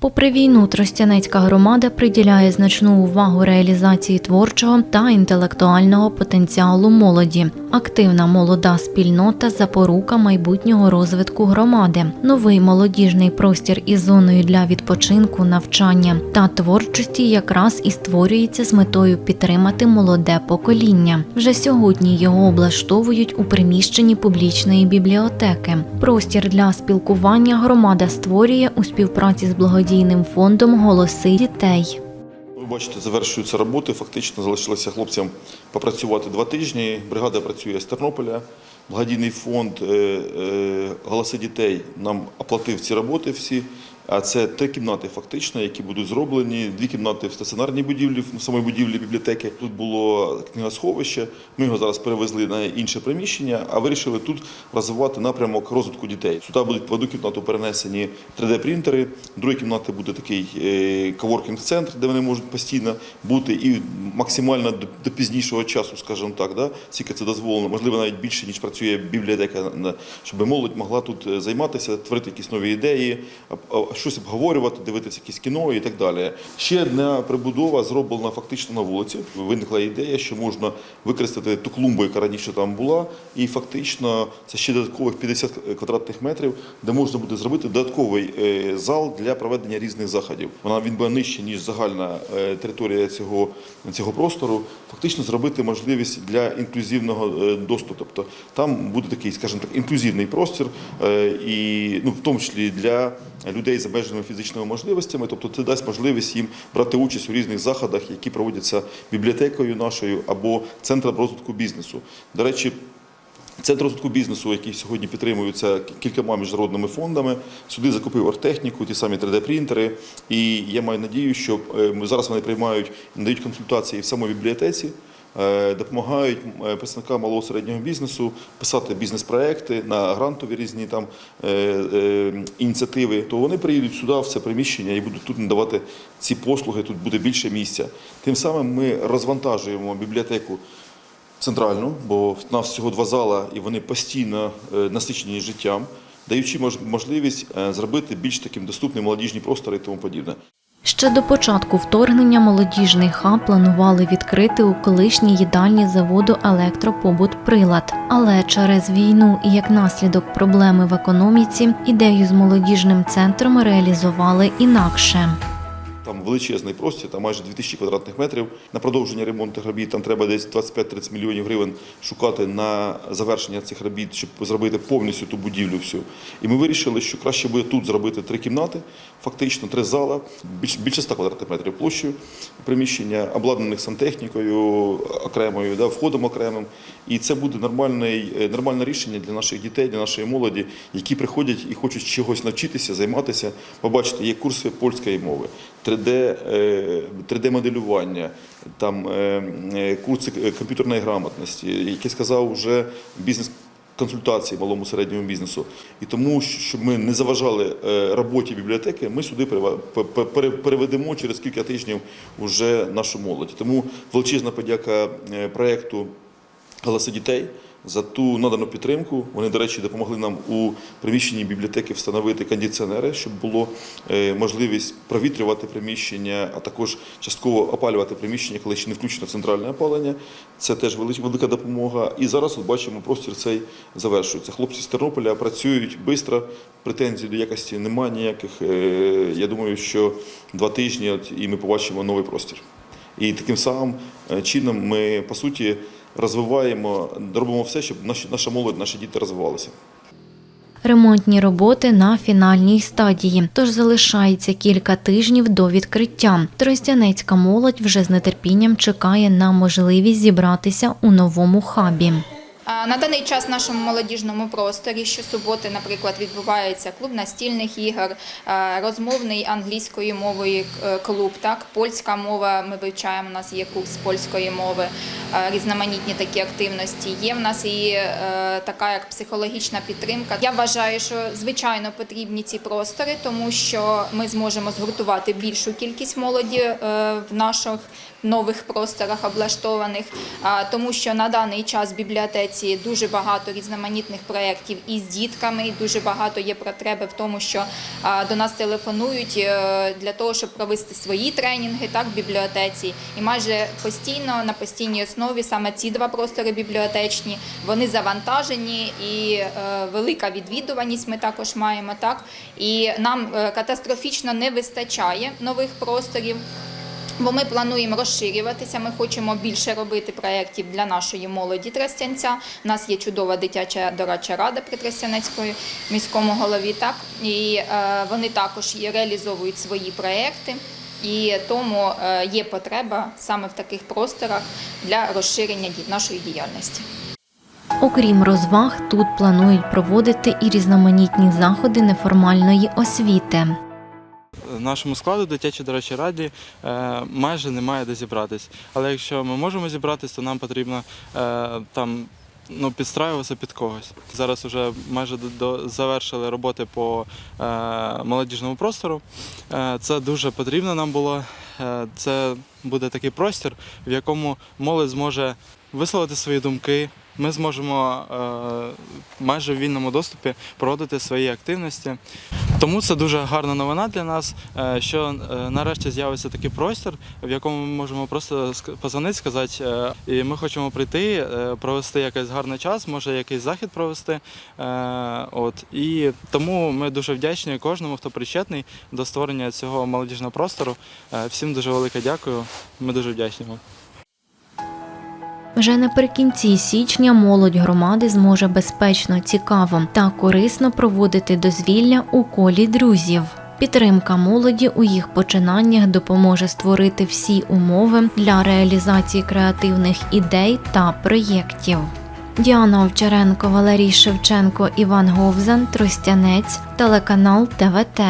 Попри війну, Тростянецька громада приділяє значну увагу реалізації творчого та інтелектуального потенціалу молоді. Активна молода спільнота запорука майбутнього розвитку громади. Новий молодіжний простір із зоною для відпочинку, навчання та творчості якраз і створюється з метою підтримати молоде покоління. Вже сьогодні його облаштовують у приміщенні публічної бібліотеки. Простір для спілкування громада створює у співпраці з благодійним фондом Голоси дітей. Ви бачите, завершуються роботи. Фактично залишилося хлопцям попрацювати два тижні. Бригада працює з Тернополя. Благодійний фонд е, е, «Голоси дітей нам оплатив ці роботи всі. А це три кімнати фактично, які будуть зроблені. Дві кімнати в стаціонарній будівлі, в самій будівлі бібліотеки. Тут було книгосховище. Ми його зараз перевезли на інше приміщення, а вирішили тут розвивати напрямок розвитку дітей. Сюди будуть в одну кімнату перенесені 3D-принтери, в другій кімнаті буде такий е, коворкінг-центр, де вони можуть постійно бути і максимально до, пізнішого часу, скажімо так, да, скільки це дозволено, можливо, навіть більше, ніж працює бібліотека, щоб молодь могла тут е, займатися, творити якісь нові ідеї, щось обговорювати, дивитися якісь кіно і так далі. Ще одна прибудова зроблена фактично на вулиці. Виникла ідея, що можна використати ту клумбу, яка раніше там була, і фактично це ще додаткових 50 квадратних метрів, де можна буде зробити додатковий е, зал для проведення різних заходів. Вона він буде нижче, ніж загальна е, територія цього, цього простору. Фактично зробити можливість для інклюзивного е, доступу. Тобто там буде такий, скажімо так, інклюзивний простір, і ну в тому числі для людей з обмеженими фізичними можливостями. Тобто це дасть можливість їм брати участь у різних заходах, які проводяться бібліотекою нашою або центром розвитку бізнесу. До речі. Центр розвитку бізнесу, який сьогодні підтримується кількома міжнародними фондами, сюди закупив оргтехніку, ті самі 3D-принтери. І я маю надію, що е, зараз вони приймають, надають консультації в самій бібліотеці, е, допомагають е, представникам малого середнього бізнесу писати бізнес-проекти на грантові різні там ініціативи. То вони приїдуть сюди в це приміщення і будуть тут надавати ці послуги. Тут буде більше місця. Тим самим ми розвантажуємо бібліотеку центральну, бо в нас всього два зала, і вони постійно е, насичені життям, даючи мож- можливість е, зробити більш таким доступним молодіжні простори і тому подібне. Ще до початку вторгнення молодіжний хаб планували відкрити у колишній їдальні заводу електропобут прилад. Але через війну і як наслідок проблеми в економіці ідею з молодіжним центром реалізували інакше. Величезний простір, там майже 2000 квадратних метрів. На продовження ремонтних робіт там треба десь 25-30 мільйонів гривень шукати на завершення цих робіт, щоб зробити повністю ту будівлю всю. І ми вирішили, що краще буде тут зробити три кімнати, фактично три зала, більше 100 квадратних метрів площею приміщення, обладнаних сантехнікою окремою, да, входом окремим. І це буде нормальний, е, нормальне рішення для наших дітей, для нашої молоді, які приходять і хочуть чогось навчитися, займатися. Побачите, є курси польської мови, 3D, е, 3D-моделювання, там е, е, курси е, комп'ютерної грамотності, як я сказав, вже бізнес. Консультації малому середньому бізнесу. І тому, щоб ми не заважали е, роботі бібліотеки, ми сюди переведемо через кілька тижнів вже нашу молодь. Тому величезна подяка е, проєкту Голоси дітей за ту надану підтримку. Вони, до речі, допомогли нам у приміщенні бібліотеки встановити кондиціонери, щоб було е, можливість провітрювати приміщення, а також частково опалювати приміщення, коли ще не включено центральне опалення. Це теж велика допомога. І зараз от бачимо, простір цей завершується. Хлопці з Тернополя працюють швидко, претензій до якості немає ніяких. Е, Я думаю, що два тижні от, і ми побачимо новий простір. І таким самим е, чином ми по суті розвиваємо, робимо все, щоб наша молодь, наші діти розвивалися. Ремонтні роботи на фінальній стадії, тож залишається кілька тижнів до відкриття. Тростянецька молодь вже з нетерпінням чекає на можливість зібратися у новому хабі. На даний час в нашому молодіжному просторі щосуботи, наприклад, відбувається клуб настільних ігор, розмовний англійською мовою е, клуб, так, польська мова, ми вивчаємо, у нас є курс польської мови. різноманітні такі активності. Є в нас і е, така як психологічна підтримка. Я вважаю, що звичайно потрібні ці простори, тому що ми зможемо згуртувати більшу кількість молоді е, в наших нових просторах облаштованих, тому що на даний час в бібліотеці дуже багато різноманітних проєктів із дітками, дуже багато є потреби в тому, що до нас телефонують е, для того, щоб провести свої тренінги так, в бібліотеці. І майже постійно на постійній основі саме ці два простори бібліотечні вони завантажені і е, велика відвідуваність ми також маємо. Так і нам е, катастрофічно не вистачає нових просторів. Бо ми плануємо розширюватися. Ми хочемо більше робити проєктів для нашої молоді Тростянця. У нас є чудова дитяча дорадча рада при Тростянецької міському голові. Так і е, вони також реалізовують свої проєкти. І тому е, є потреба саме в таких просторах для розширення нашої діяльності. Окрім розваг, тут планують проводити і різноманітні заходи неформальної освіти. Нашому складу дитячій дорадчій раді е, майже немає де зібратись. Але якщо ми можемо зібратись, то нам потрібно е, там ну, підстраюватися під когось. Зараз вже майже до, до- завершили роботи по е, молодіжному простору. Е, це дуже потрібно нам було. Е, це буде такий простір, в якому молодь зможе висловити свої думки. Ми зможемо е, майже в вільному доступі проводити свої активності. Тому це дуже гарна новина для нас, е, що е, нарешті з'явиться такий простір, в якому ми можемо просто позвонити, сказати, е, і ми хочемо прийти, провести якийсь гарний час, може якийсь захід провести. От і тому ми дуже вдячні кожному, хто причетний до створення цього молодіжного простору. Всім дуже велике дякую. Ми дуже вдячні вам. Вже наприкінці січня молодь громади зможе безпечно, цікаво та корисно проводити дозвілля у колі друзів. Підтримка молоді у їх починаннях допоможе створити всі умови для реалізації креативних ідей та проєктів. Діана Овчаренко, Валерій Шевченко, Іван Говзан, Тростянець, телеканал ТВТ.